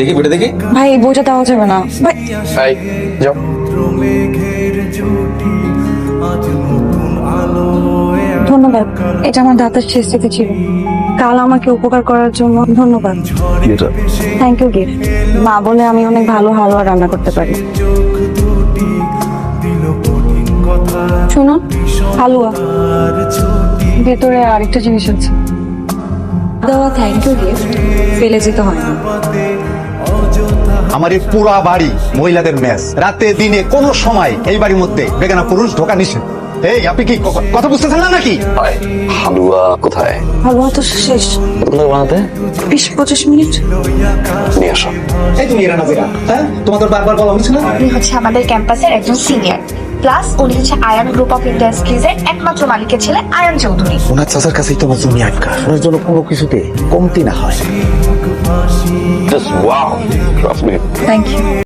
দেখি বইটা দেখি। ভাই বইটা দেওয়া যাবে না। ভাই। ভাই যাও। ধন্যবাদ। এটা আমার দাদার শেষ স্মৃতি ছিল। কাল আমাকে উপকার করার জন্য ধন্যবাদ। থ্যাংক ইউ গিফট মা বলে আমি অনেক ভালো হালুয়া রান্না করতে পারি। শুনুন হালুয়া। ভেতরে আরেকটা জিনিস আছে। দেওয়া থ্যাংক ইউ গিফট ফেলে যেতে হয় না। আমার এই পুরা বাড়ি মহিলাদের মেস রাতে দিনে কোন সময় এই বাড়ির মধ্যে বেগানা পুরুষ ঢোকা নিষেধ। এই আপনি কি কথা বুঝতেছেন না নাকি? হালুয়া কোথায়? হালুয়া তো শেষ। কতক্ষণ বানাতে? বিশ পঁচিশ মিনিট। নিয়ে আসো। এই তুমি এরা নাজিরা হ্যাঁ? তোমাদের বারবার বলা হয়েছিল? না উনি হচ্ছে আমাদের ক্যাম্পাসের একজন সিনিয়র প্লাস উনি হচ্ছে আয়ান গ্রুপ অফ ইন্ডাস্ট্রিজ একমাত্র মালিকের ছেলে আয়ান চৌধুরী ওনার চাচার কাছেই তোমার জমি আটকা ওনার জন্য কোনো কিছুতে কমতি না হয়। Just wow trust me thank you